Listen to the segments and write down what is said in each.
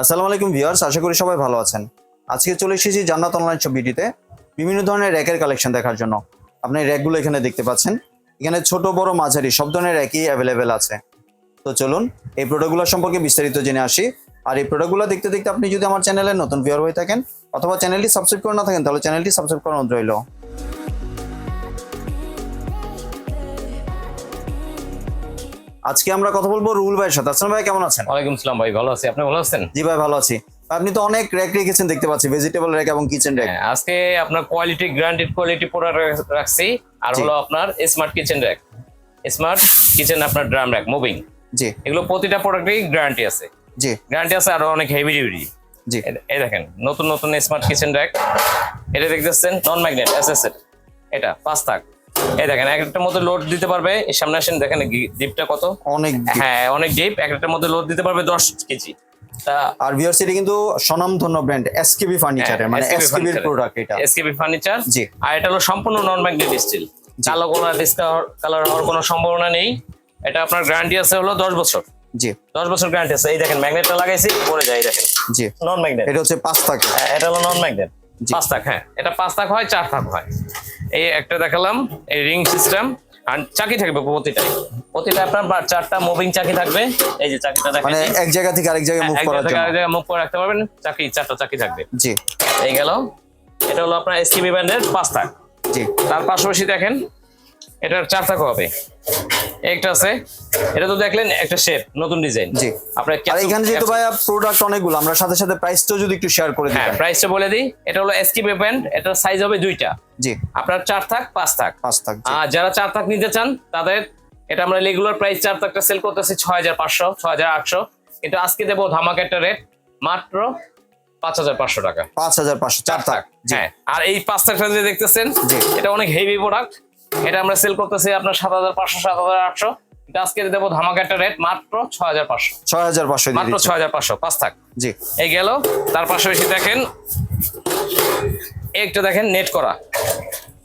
আসসালামু আলাইকুম ভিউয়ার্স, আশা করি সবাই ভালো আছেন। আজকে চলে এসেছি জান্নাত অনলাইন বিডিতে বিভিন্ন ধরনের র্যাকের কালেকশন দেখার জন্য। আপনি র্যাকগুলো এখানে দেখতে পাচ্ছেন। এখানে ছোট, বড়, মাঝারি, সব ধরনের র্যাকই অ্যাভেলেবেল আছে। তো চলুন, এই প্রোডাক্টগুলো সম্পর্কে বিস্তারিত জেনে আসি। আর এই প্রোডাক্টগুলো দেখতে দেখতে আপনি যদি আমার চ্যানেলে নতুন ভিউয়ার হয়ে থাকেন, অথবা চ্যানেলটি সাবস্ক্রাইব করে না থাকেন, তাহলে চ্যানেলটি সাবস্ক্রাইব করানো রইল। আজকে আমরা কথা বলব রুল ভাইয়ের সাথে। আসসালাম ভাই কেমন আছেন? ওয়ালাইকুম সালাম ভাই ভালো আছি। আপনি ভালো আছেন? জি ভাই ভালো আছি। আপনি তো অনেক র্যাক রেখেছেন দেখতে পাচ্ছি ভেজিটেবল র্যাক এবং কিচেন র্যাক। হ্যাঁ, আজকে আপনার কোয়ালিটি গ্রান্টেড কোয়ালিটি প্রোডাক্ট রাখছি আর হলো আপনার smart kitchen rack. Smart kitchen আপনার ড্রাম র্যাক মুভিং জি। এগুলো প্রতিটা প্রোডাক্টেই গ্যারান্টি আছে। জি। গ্যারান্টি আছে আর অনেক হেভি ডিউটি জি। এই দেখেন নতুন নতুন স্মার্ট কিচেন র্যাক। এটা দেখতেছেন নন ম্যাগনেট এসএস এর এটা পাঁচ থাক। এই দেখেন এক একটার মধ্যে লোড দিতে পারবে। সামনে আসেন দেখেন ডিপটা কত? অনেক হ্যাঁ অনেক ডিপ এক একটার মধ্যে লোড দিতে পারবে দশ কেজি। আর ভিউয়ার্স এটা কিন্তু স্বনামধন্য ব্র্যান্ড এসকেবি ফার্নিচারের মানে এসকেবির furniture। প্রোডাক্ট এটা। এসকেবি ফার্নিচার জি। আর এটা হলো সম্পূর্ণ নন ম্যাগনেট স্টিল কালো কালার কালার হওয়ার কোনো সম্ভাবনা নেই। এটা আপনার গ্যারান্টি আছে হলো দশ বছর। জি। দশ বছর গ্যারান্টি আছে। এই দেখেন ম্যাগনেটটা লাগাইছি পড়ে যায় দেখেন। জি। নন ম্যাগনেট এটা হচ্ছে পাঁচ থাকে। এটা হলো নন ম্যাগনেট পাঁচ থাক হ্যাঁ। এটা পাঁচ থাক হয় চার থাক হয়। এই একটা দেখালাম এই রিং সিস্টেম। আর চাকি থাকবে প্রতিটাই। প্রতিটা আপনার চারটা মুভিং চাকি থাকবে। এই যে চাকিটা মানে এক জায়গা থেকে আরেক জায়গায় মুভ করার জন্য। মুভ করে রাখতে পারবেন। চাকি চারটা চাকি থাকবে। জি। এই গেল। এটা হলো আপনার এসকিবি ব্যান্ডের পাঁচ থাক জি। তার পাশাপাশি দেখেন এটার চার থাকা হবে। একটা আছে। এটা তো দেখলেন একটা শেপ নতুন ডিজাইন জি। আপনার আর এখানে যেহেতু ভাই প্রোডাক্ট অনেকগুলো আমরা সাথে সাথে প্রাইসটাও যদি একটু শেয়ার করে হ্যাঁ প্রাইসটা বলে দিই। এটা হলো এসকিবি ব্যান্ড এটার সাইজ হবে দুইটা। জি। আপনার চার থাক পাঁচ থাক। পাঁচ থাক আর যারা চার থাক নিতে চান তাদের এটা আমরা রেগুলার প্রাইস চার থাকটা সেল করতেছি ছয় হাজার পাঁচশো ছয় হাজার আটশো। কিন্তু আজকে দেবো ধামাকা একটা রেট মাত্র পাঁচ হাজার পাঁচশো টাকা। পাঁচ হাজার পাঁচশো চার থাক হ্যাঁ। আর এই পাঁচ থাকটা যে দেখতেছেন এটা অনেক হেভি প্রোডাক্ট এটা আমরা সেল করতেছি আপনার সাত হাজার পাঁচশো সাত হাজার আটশো। কিন্তু আজকে দেবো ধামাকা একটা রেট মাত্র ছয় হাজার পাঁচশো। ছয় হাজার পাঁচশো মাত্র ছয় হাজার পাঁচশো পাঁচ থাক। জি। এই গেল তার পাশাপাশি দেখেন একটা দেখেন নেট করা।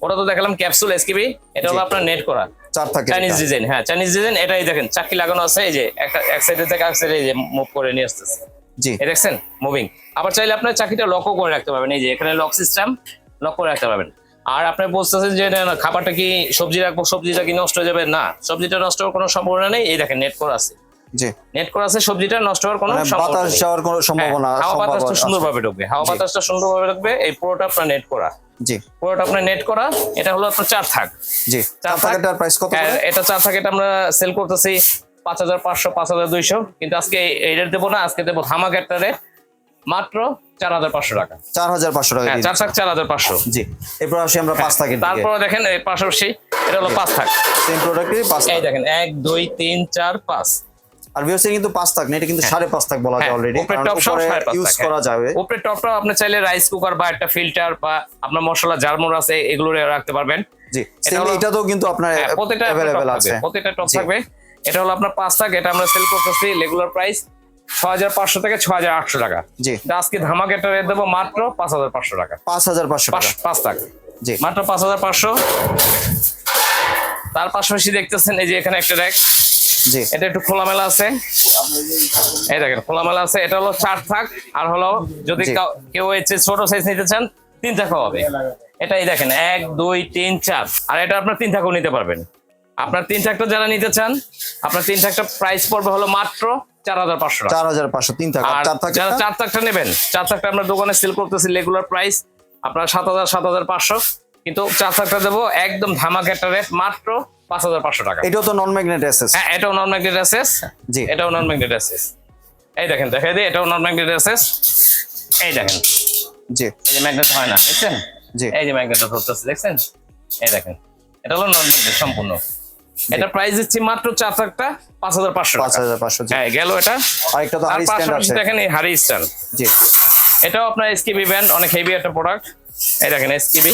ওটা তো দেখালাম ক্যাপসুল এসকিবি এটা হলো আপনার নেট করা। চার থাকে চাইনিজ ডিজাইন হ্যাঁ চাইনিজ ডিজাইন এটাই দেখেন চাকরি লাগানো আছে এই যে একটা এক সাইডে থেকে এক সাইডে এই যে মুভ করে নিয়ে আসতেছে। জি। এই দেখছেন মুভিং আবার চাইলে আপনার চাকরিটা লকও করে রাখতে পারবেন এই যে এখানে লক সিস্টেম লক করে রাখতে পারবেন। আর আপনি বলতেছেন যে খাবারটা কি সবজি রাখব সবজিটা কি নষ্ট হয়ে যাবে? না সবজিটা নষ্ট হওয়ার কোনো সম্ভাবনা নেই। এই দেখেন নেট করা আছে। জি। নেট করা আছে সবজিটা নষ্ট হওয়ার কোনো মানে সম্ভাবনা বাতাস যাওয়ার কোনো সম্ভাবনা হ্যাঁ, হাওয়া বাতাসটা সম্ভাবনা- সুন্দরভাবে ঢুকবে। হাওয়া। বাতাসটা সুন্দরভাবে ঢুকবে এই পুরোটা আপনার নেট করা। জি। পুরোটা আপনার নেট করা এটা হলো আপনার চার থাক। জি চার থাক। থাকেটার প্রাইস কত হ্যাঁ, এটা চার থাক এটা আমরা সেল করতেছি পাঁচ হাজার পাঁচশো পাঁচ হাজার দুইশো। কিন্তু আজকে এই রেট দেবো না আজকে দেবো ধামাক একটা রেট মাত্র চার হাজার পাঁচশো টাকা। চার হাজার পাঁচশো টাকা হ্যাঁ চার থাক চার হাজার পাঁচশো। জি এরপর আসি আমরা পাঁচ দিকে। তারপরে দেখেন এই পাশাপাশি এটা হলো পাঁচ থাক। সেম প্রোডাক্টের পাঁচ এই দেখেন এক দুই তিন চার পাঁচ। আর কিন্তু পাঁচ থাক না এটা কিন্তু সাড়ে পাঁচ থাক বলা যায় হ্যাঁ, অলরেডি সহ ইউজ করা হ্যাঁ। যাবে উপরে টপটাও আপনি চাইলে রাইস কুকার বা একটা ফিল্টার বা আপনার মশলা জারমোর আছে এগুলো রাখতে পারবেন। জি এটা এটাতেও কিন্তু আপনার হ্যাঁ, প্রত্যেকটা আপনার আছে। প্রত্যেকটা টপ থাকবে। এটা হলো আপনার পাঁচ থাক এটা আমরা সেল করতেছি রেগুলার প্রাইস হাজার পাঁচশো থেকে হাজার আটশো টাকা। জি। আজকে ধামাক একটা রেট দেবো মাত্র পাঁচ হাজার পাঁচশো টাকা। পাঁচ হাজার পাঁচশো পাঁচ পাঁচ থাক। জি। মাত্র পাঁচ হাজার পাঁচশো। তার পাশাপাশি দেখতেছেন এই যে এখানে একটা র্যাক জি। এটা একটু খোলামেলা আছে। এই দেখেন খোলামেলা আছে। এটা হলো চার থাক আর হলো যদি। কেউ ছোট সাইজ নিতে চান তিন হবে। এটাই দেখেন এক দুই তিন চার। আর এটা আপনার তিন থাকও নিতে পারবেন। আপনার তিন থাকটা যারা নিতে চান আপনার তিন থাকটা প্রাইস পড়বে হলো মাত্র চার হাজার পাঁচশো চার হাজার পাঁচশো তিন থাক। যারা চার থাকটা নেবেন চার থাকটা আমরা দোকানে সেল করতেছি রেগুলার প্রাইস আপনার সাত হাজার সাত হাজার পাঁচশো। কিন্তু চার থাকটা দেবো একদম ধামাক একটা রেট মাত্র পাঁচ হাজার পাঁচশো টাকা। এটাও তো নন ম্যাগনেট এসএস হ্যাঁ এটাও নন ম্যাগনেট অ্যাসেস জি। এটাও নন ম্যাগনেট অ্যাসেস এই দেখেন দেখে দিই এটাও নন ম্যাগনেট অ্যাসেস এই দেখেন। জি। এই যে ম্যাগনেট হয় না দেখছেন? জি। এই যে ম্যাগনেটটা ধরতেছে দেখছেন? এই দেখেন এটা হলো নন ম্যাগনেট সম্পূর্ণ এটা প্রাইস দিচ্ছি মাত্র চার থাকটা পাঁচ হাজার পাঁচশো পাঁচ হাজার পাঁচশো হ্যাঁ গেল এটা। আর একটা তো হাই স্ট্যান্ড আছে। দেখেন এই হারি স্ট্যান্ড জি। এটাও আপনার এসকিবি ব্যান্ড অনেক হেভি একটা প্রোডাক্ট এই দেখেন এসকিবি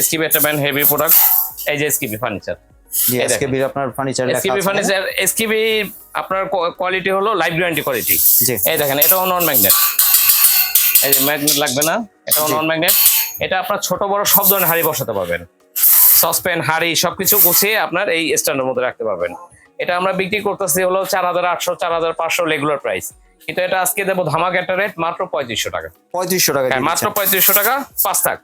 এসকিবি একটা ব্যান্ড হেভি প্রোডাক্ট এই যে এসকিবি ফার্নিচার আপনার ফার্নিচার লেখা ফার্নিচার এসকিবি আপনার কোয়ালিটি হলো লাইফ গ্যারান্টি কোয়ালিটি এই দেখেন এটাও নন ম্যাগনেট এই যে ম্যাগনেট লাগবে না এটাও নন ম্যাগনেট এটা আপনার ছোট বড় সব ধরনের হাড়ি বসাতে পারবেন। সসপ্যান হাড়ি সবকিছু গুছিয়ে আপনার এই স্ট্যান্ডের মধ্যে রাখতে পারবেন। এটা আমরা বিক্রি করতেছি হলো চার হাজার আটশো চার হাজার পাঁচশো রেগুলার প্রাইস কিন্তু এটা আজকে দেবো ধামাক একটা রেট মাত্র পঁয়ত্রিশশো টাকা। পঁয়ত্রিশশো টাকা হ্যাঁ মাত্র পঁয়ত্রিশশো টাকা পাঁচ থাক।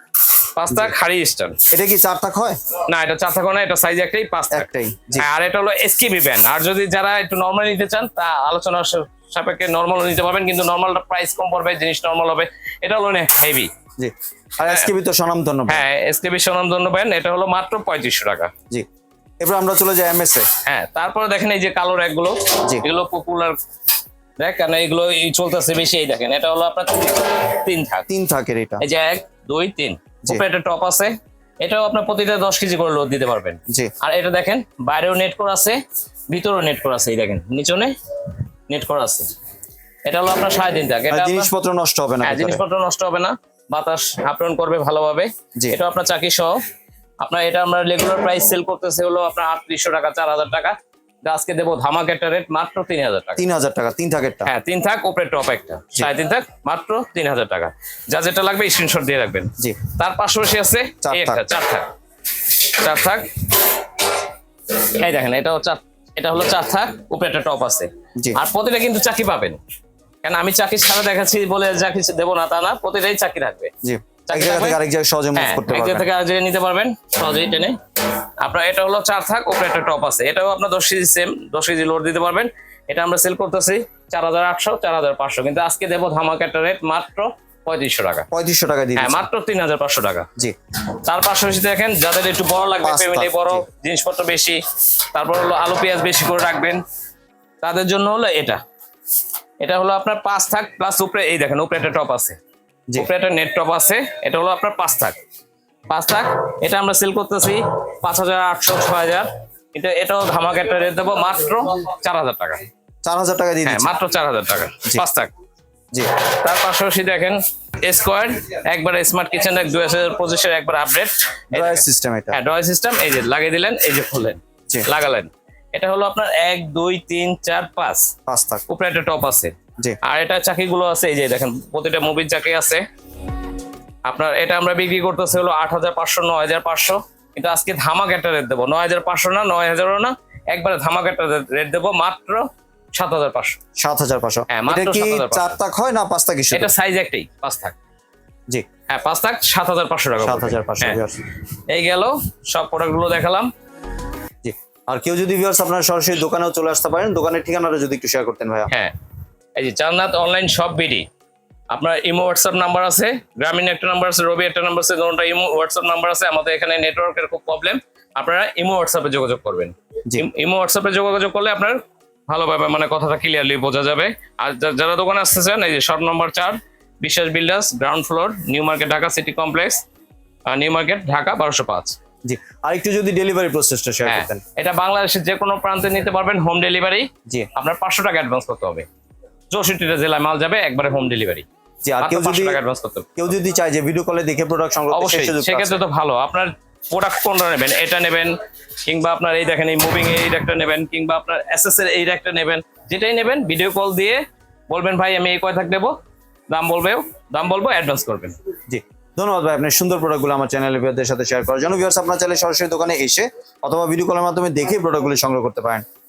পাঁচ থাক হাড়ি স্টার এটা কি চার টাক হয়? না এটা চার থাকো না এটা সাইজ একটাই পাঁচ একটাই হ্যাঁ, আর এটা হলো এসকিবি ব্যান্ড আর যদি যারা একটু নর্মাল নিতে চান তা আলোচনা সাপেক্ষে নর্মাল নিতে পারবেন কিন্তু নর্মালটা প্রাইস কম পড়বে জিনিস নর্মাল হবে। এটা হলো হেভি জি। আর এসকেবি তো স্বনাম ধন্যবাদ হ্যাঁ এসকেবি সনন্দন্য ব্যান্ড এটা হলো মাত্র পঁয়ত্রিশশো টাকা। জি। এবার আমরা চলে যাই এম এস এ হ্যাঁ তারপরে দেখেন এই যে কালো র্যাকগুলো জি। এগুলো পপুলার র্যাক কারণ এগুলো চলতেছে বেশি এই দেখেন এটা হলো আপনার তিন থাক। তিন থাকের এটা। এই যে এক দুই তিন। উপরে একটা টপ আছে। এটাও আপনার প্রতিটা দশ কেজি করে লোড দিতে পারবেন। আর এটা দেখেন বাইরেও নেট করা আছে ভিতরেও নেট করা আছে এই দেখেন নিচনে নেট করা আছে। এটা হলো আপনার সাড়ে তিন থাক আর এটা জিনিসপত্র নষ্ট হবে না হ্যাঁ জিনিসপত্র নষ্ট হবে না। বাতাস আপন করবে ভালোভাবে। এটা আপনার চাকরি সহ। আপনার এটা আমরা রেগুলার প্রাইস সেল করতেছে হলো আপনার আটত্রিশশো টাকা চার হাজার টাকা। আজকে দেবো ধামাক একটা রেট মাত্র তিন হাজার টাকা। তিন হাজার টাকা তিন থাকেরটা হ্যাঁ তিন থাক উপরে টপ একটা। সাড়ে তিন থাক মাত্র তিন হাজার টাকা। যা যেটা লাগবে স্ক্রিনশট দিয়ে রাখবেন। জি। তার পাশাপাশি আছে চার একটা থাক। চার থাক। চার থাক। এই দেখেন এটাও চার এটা হলো চার থাক উপরে একটা টপ আছে। আর প্রতিটা কিন্তু চাকি পাবেন। কেন আমি চাকি ছাড়া দেখাচ্ছি বলে চাকি দেবো না তা না প্রতিটাই চাকরি থাকবে। জি। এক জায়গা থেকে আরেক জায়গায় সহজে মুভ হ্যাঁ করতে এক জায়গা থেকে আরেক জায়গায় নিতে পারবেন সহজেই টেনে। আপনার এটা হলো চার থাক উপরে একটা টপ আছে। এটাও আপনার দশ কেজি সেম দশ কেজি লোড দিতে পারবেন। এটা আমরা সেল করতেছি চার হাজার আটশো চার হাজার পাঁচশো। কিন্তু আজকে দেবো ধামাক একটা রেট মাত্র পঁয়ত্রিশশো টাকা। পঁয়ত্রিশশো টাকা দিয়ে হ্যাঁ মাত্র তিন হাজার পাঁচশো টাকা। জি। তার পাশাপাশি দেখেন যাদের একটু বড় লাগবে বড় জিনিসপত্র বেশি তারপর হলো আলু পেঁয়াজ বেশি করে রাখবেন। তাদের জন্য হলো এটা। এটা হলো আপনার পাঁচ থাক প্লাস উপরে এই দেখেন উপরে একটা টপ আছে। উপরে একটা নেট টপ আছে এটা হলো আপনার পাঁচ থাক। পাঁচ থাক এটা আমরা সেল করতেছি পাঁচ হাজার আটশো ছয় হাজার। কিন্তু এটাও ধামাক একটা রেট দেবো মাত্র চার হাজার টাকা। চার হাজার টাকা দিয়ে হ্যাঁ মাত্র চার হাজার টাকা পাঁচ থাক। জি। তার পাশাপাশি দেখেন স্কোয়ার একবার স্মার্ট কিচেন এক দুই হাজার পঁচিশের একবার আপডেট ড্রয়ার সিস্টেম এটা। হ্যাঁ ড্রয় সিস্টেম এই যে লাগিয়ে দিলেন এই যে খুললেন। লাগালেন। এটা হলো আপনার এক দুই তিন চার পাঁচ। পাঁচ থাক। উপরে একটা টপ আছে। আর এটা চাকিগুলো আছে এই যে দেখেন প্রতিটা মুভির চাকি আছে। আপনার এটা আমরা বিক্রি করতেছি হলো আট হাজার পাঁচশো নয় হাজার পাঁচশো। কিন্তু আজকে ধামাক একটা রেট দেবো। নয় হাজার পাঁচশো না নয় হাজারও না একবারে ধামাক একটা রেট দেবো মাত্র সাত হাজার পাঁচশো। সাত হাজার পাঁচশো। হ্যাঁ, মাত্র কি চার তাক হয় না পাঁচ তাক এটা সাইজ একটাই পাঁচ তাক। জি। হ্যাঁ পাঁচ থাক সাত হাজার পাঁচশো টাকা সাত হাজার পাঁচশো হ্যাঁ, এই গেল সব প্রোডাক্টগুলো দেখালাম। জি। আর কেউ যদি ভিউয়ার্স আপনার সরাসরি দোকানেও চলে আসতে পারেন দোকানের ঠিকানাটা যদি একটু শেয়ার করতেন ভাইয়া। হ্যাঁ। এই যে চান্নাত অনলাইন শপ বিডি আপনার ইমো হোয়াটসঅ্যাপ নাম্বার আছে গ্রামীণ একটা নাম্বার আছে রবি একটা নাম্বার আছে দুটো ইমো হোয়াটসঅ্যাপ নাম্বার আছে আমাদের এখানে নেটওয়ার্কের খুব প্রবলেম আপনারা ইমো হোয়াটসঅ্যাপে যোগাযোগ করবেন। ইম- হোয়াটসঅ্যাপে যোগাযোগ করলে আপনার ভালোভাবে মানে কথাটা ক্লিয়ারলি বোঝা যাবে। আর যারা দোকানে আসতে চান এই যে শপ নম্বর চার Biswas builders ground floor new market Dhaka city complex new market Dhaka বারোশো পাঁচ। জি। আর একটু যদি ডেলিভারি প্রসেসটা শেয়ার করতেন। এটা বাংলাদেশের যে কোনো প্রান্তে নিতে পারবেন হোম ডেলিভারি জি। আপনার পাঁচশো টাকা অ্যাডভান্স করতে হবে। চৌষট্টিটা জেলায় মাল যাবে একবারে হোম ডেলিভারি জি আর কেউ যদি কেউ যদি চায় যে ভিডিও কলে দেখে প্রোডাক্ট সংগ্রহ অবশ্যই সেক্ষেত্রে তো ভালো। আপনার প্রোডাক্ট কোনটা নেবেন এটা নেবেন কিংবা আপনার এই দেখেন এই মুভিং এই র্যাকটা নেবেন কিংবা আপনার এসএস এর এই র্যাকটা নেবেন যেটাই নেবেন ভিডিও কল দিয়ে বলবেন ভাই আমি এই কয় থাক দেবো? দাম বলবে দাম বলব অ্যাডভান্স করবেন। জি ধন্যবাদ ভাই আপনার সুন্দর প্রোডাক্টগুলো আমার চ্যানেলের ভিউয়ারদের সাথে শেয়ার করার জন্য। ভিউয়ার্স আপনার চাইলে সরাসরি দোকানে এসে অথবা ভিডিও কলের মাধ্যমে দেখে প্রোডাক্টগুলি সংগ্রহ করতে পারেন।